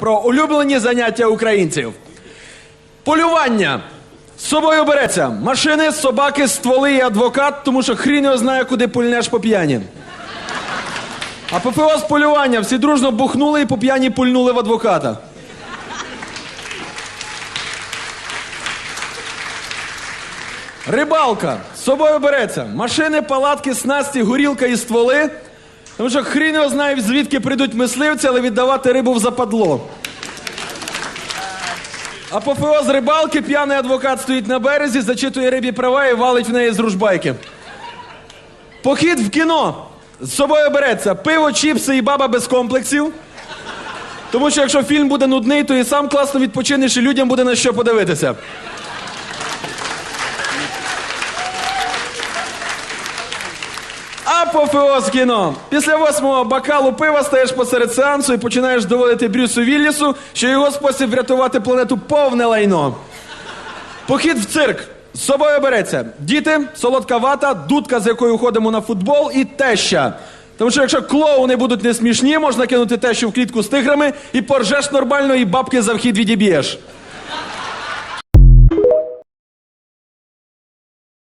Про улюблені заняття українців. Полювання. З собою береться машини, собаки, стволи і адвокат, тому що хрін його знає, куди пульнеш по п'яні. А ППО з полювання всі дружно бухнули і по п'яні пульнули в адвоката. Рибалка. З собою береться машини, палатки, снасті, горілка і стволи. Тому що хрін його знає, звідки прийдуть мисливці, але віддавати рибу в западло. А по з рибалки п'яний адвокат стоїть на березі, зачитує рибі права і валить в неї з ружбайки. Похід в кіно. З собою береться пиво, чіпси і баба без комплексів. Тому що якщо фільм буде нудний, то і сам класно відпочинеш, і людям буде на що подивитися. Апофеоз кіно. Після восьмого бокалу пива стаєш посеред сеансу і починаєш доводити Брюсу Віллісу, що його спосіб врятувати планету повне лайно. Похід в цирк. З собою береться діти, солодка вата, дудка, з якою ходимо на футбол, і теща. Тому що якщо клоуни будуть не смішні, можна кинути тещу в клітку з тиграми і поржеш нормально, і бабки за вхід відіб'єш.